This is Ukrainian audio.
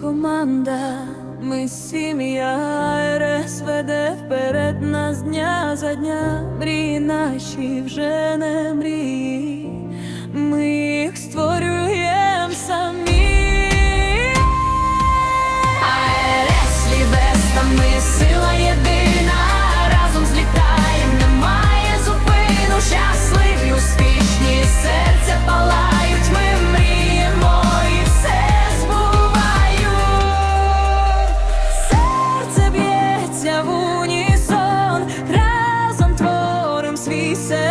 команда, ми сім'я РС веде вперед нас дня за дня. Мрії наші вже не мрії. Ми said